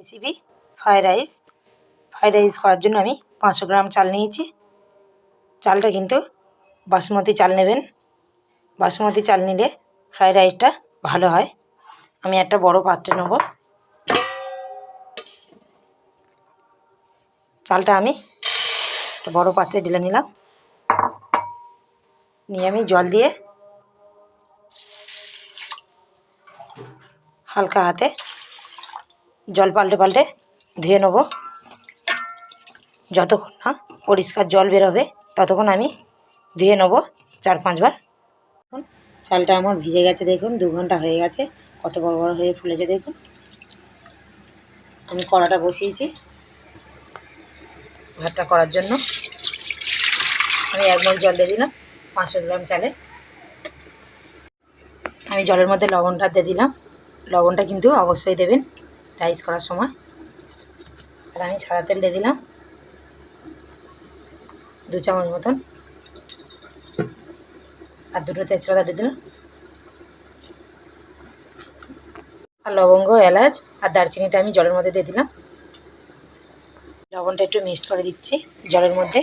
Recipe fried rice fried rice করার জন্য আমি পাঁচশো গ্রাম চাল নিয়েছি। চালটা কিন্তু বাসমতি চাল নেবেন। বাসমতি চাল নিলে ফ্রায়েড রাইসটা ভালো হয়। আমি একটা বড় পাত্রে নেব। চালটা আমি একটা বড় পাত্রে ঢেলে নিলাম। নিয়ে আমি জল দিয়ে হালকা হাতে জল পাল্টে পাল্টে ধুয়ে নেব। যতক্ষণ না পরিষ্কার জল বেরোবে, ততক্ষণ আমি ধুয়ে নেব চার পাঁচবার। চালটা আমার ভিজে গেছে, দেখুন, দু ঘণ্টা হয়ে গেছে, কত বড় বড় হয়ে ফুলেছে, দেখুন। আমি কড়াটা বসিয়েছি ভাতটা করার জন্য। আমি এক মগ জল দিয়ে দিলাম, পাঁচশো গ্রাম চালে। আমি জলের মধ্যে লবণটা দিয়ে দিলাম। লবণটা কিন্তু অবশ্যই দেবেন। রাইস করার সময়। আর আমি সাদা তেল দিয়ে দিলাম। দু চামচ মতন। আর দুটো তেজপাতা দিয়ে দিলাম। আর লবঙ্গ, এলাচ আর দারচিনিটা আমি জলের মধ্যে দিয়ে দিলাম। লবণটা একটু মিক্সড করে দিচ্ছি জলের মধ্যে।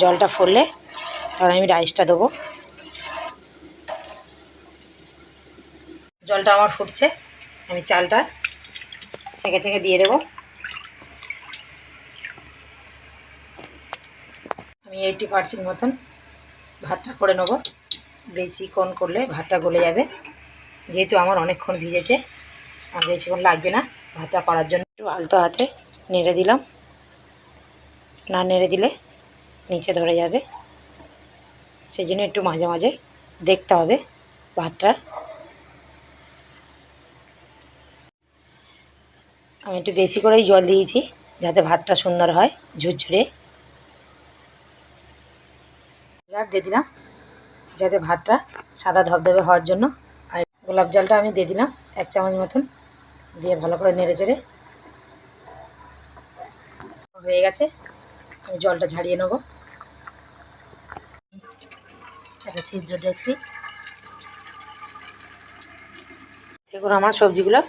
জলটা ফুললে তারপর আমি রাইসটা দেবো। জলটা আমার ফুটছে। আমি চালটা ছেঁকে ছেঁকে দিয়ে দেবো। আমি এইটটি পার্সেন্ট মতন ভাতটা করে নেব। বেশিক্ষণ করলে ভাতটা গলে যাবে। যেহেতু আমার অনেকক্ষণ ভিজেছে, আর বেশিক্ষণ লাগবে না ভাতটা করার জন্য। একটু আলতো হাতে নেড়ে দিলাম। না নেড়ে দিলে নিচে ধরে যাবে। সেই জন্য একটু মাঝে মাঝে দেখতে হবে ভাতটা। আমি একটু বেশি করেই জল দিয়েছি, যাতে ভাতটা সুন্দর হয়, ঝুরঝুরে। আর দিয়ে দিলাম, যাতে ভাতটা সাদা ধবধবে হওয়ার জন্য। আর গোলাপ জলটা আমি দিয়ে দিলাম, এক চামচ মতন, দিয়ে ভালো করে নেড়ে চেড়ে। হয়ে গেছে, আমি জলটা ঝাড়িয়ে নেব। একটা ছিদ্র দেখছি। দেখুন, আমার সবজিগুলো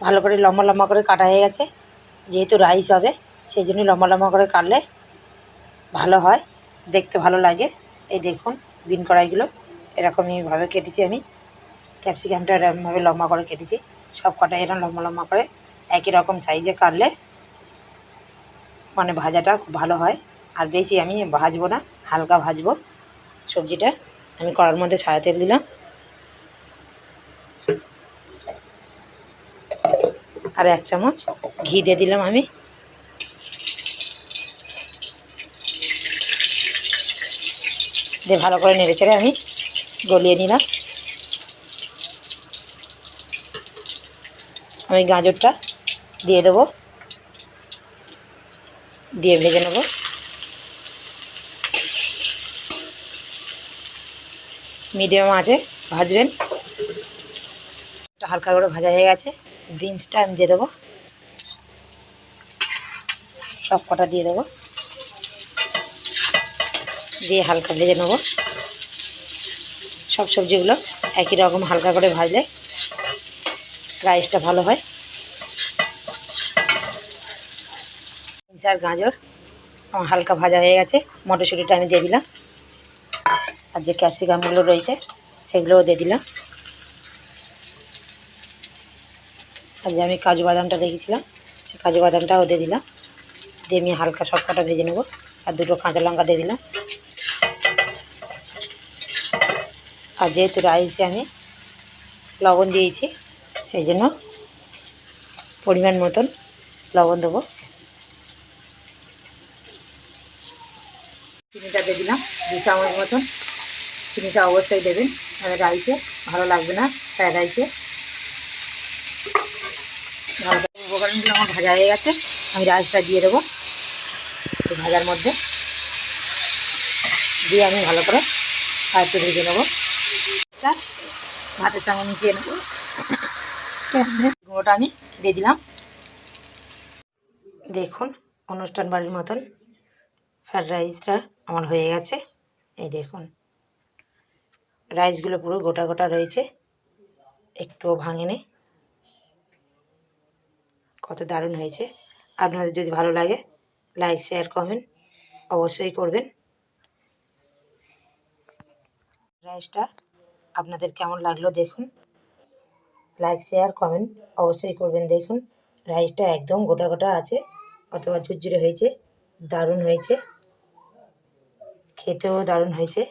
ভালো করে লম্বা লম্বা করে কাটা হয়ে গেছে। যেহেতু রাইস হবে, সেই জন্য লম্বা লম্বা করে কাটলে ভালো হয়, দেখতে ভালো লাগে। এই দেখুন, বিন কড়াইগুলো এরকমইভাবে কেটেছি আমি। ক্যাপসিকামটা এরকমভাবে লম্বা করে কেটেছি। সব কটা এরকম লম্বা লম্বা করে একই রকম সাইজে কাটলে মানে ভাজাটা খুব ভালো হয়। আর বেশি আমি ভাজবো না, হালকা ভাজবো। সবজিটা আমি কড়ার মধ্যে সাদা তেল দিলাম। আর এক চামচ ঘি দিয়ে দিলাম আমি। দিয়ে ভালো করে নেড়ে চেড়ে আমি গলিয়ে নিলাম। আমি গাজরটা দিয়ে দেবো। দিয়ে ভেজে নেব। মিডিয়াম আছে ভাজবেন। হালকা করে ভাজা হয়ে গেছে। বিনসটা আমি দিয়ে দেবো। সব কটা দিয়ে দেবো। দিয়ে হালকা ভেজে নেব। সব সবজিগুলো একই রকম হালকা করে ভাজলে রাইসটা ভালো হয়। বিনস আর গাজর আমার হালকা ভাজা হয়ে গেছে। মটরশুঁটিটা আমি দিয়ে দিলাম। আর যে ক্যাপসিকামগুলো রয়েছে সেগুলোও দিয়ে দিলাম। আর যে আমি কাজু বাদামটা দেখেছিলাম সেই কাজু বাদামটাও দিয়ে দিলাম। দিয়ে আমি হালকা সব কটা ভেজে নেব, আর দুটো কাঁচা লঙ্কা দিয়ে দিলাম। আর যেহেতু রাইসে আমি লবণ দিয়েছি, সেই জন্য পরিমাণ মতন লবণ দেবো। চিনিটা দিয়ে দিলাম, দু চামচ মতন। চিনিটা অবশ্যই দেবেন রাইসে ভালো লাগবে না ফ্রায়েড রাইসে ভালো করে উপকরণগুলো আমার ভাজা হয়ে গেছে, আমি রাইসটা দিয়ে দেবো ভাজার মধ্যে। দিয়ে আমি ভালো করে একটু ভেজে নেব। ভাতের সঙ্গে মিশিয়ে নেব। গুঁড়োটা আমি দিয়ে দিলাম। দেখুন, অনুষ্ঠান বাড়ির মতন ফ্রায়েড রাইসটা আমার হয়ে গেছে। এই দেখুন, রাইসগুলো পুরো গোটা গোটা রয়েছে, একটুও ভাঙেনি। কত দারুণ হয়েছে। আপনাদের যদি ভালো লাগে লাইক শেয়ার কমেন্ট অবশ্যই করবেন। রাইসটা আপনাদের কেমন লাগল দেখুন। লাইক শেয়ার কমেন্ট অবশ্যই করবেন দেখুন। রাইসটা একদম গোটা গোটা আছে, অথবা ঝুরঝুরে হয়েছে, দারুণ হয়েছে। খেতেও দারুণ হয়েছে।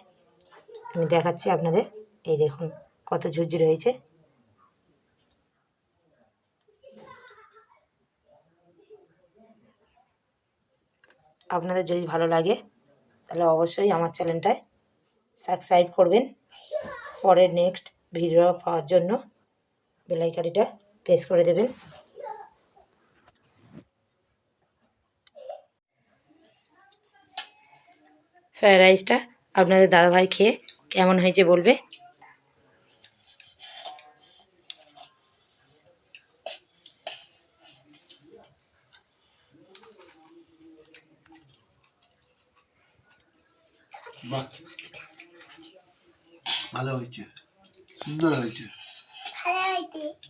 আমি দেখাচ্ছি আপনাদের, এই দেখুন কত ঝুরঝুরে হয়েছে। আপনাদের যদি ভালো লাগে, তাহলে অবশ্যই আমার চ্যানেলটায় সাবস্ক্রাইব করবেন। পরের নেক্সট ভিডিও পাওয়ার জন্য বেলাইকারিটা প্রেস করে দেবেন। ফ্রায়েড রাইসটা আপনাদের দাদাভাই খেয়ে কেমন হয়েছে বলবে? বাহ। ভালো হয়েছে। সুন্দর হয়েছে। হয়েছে।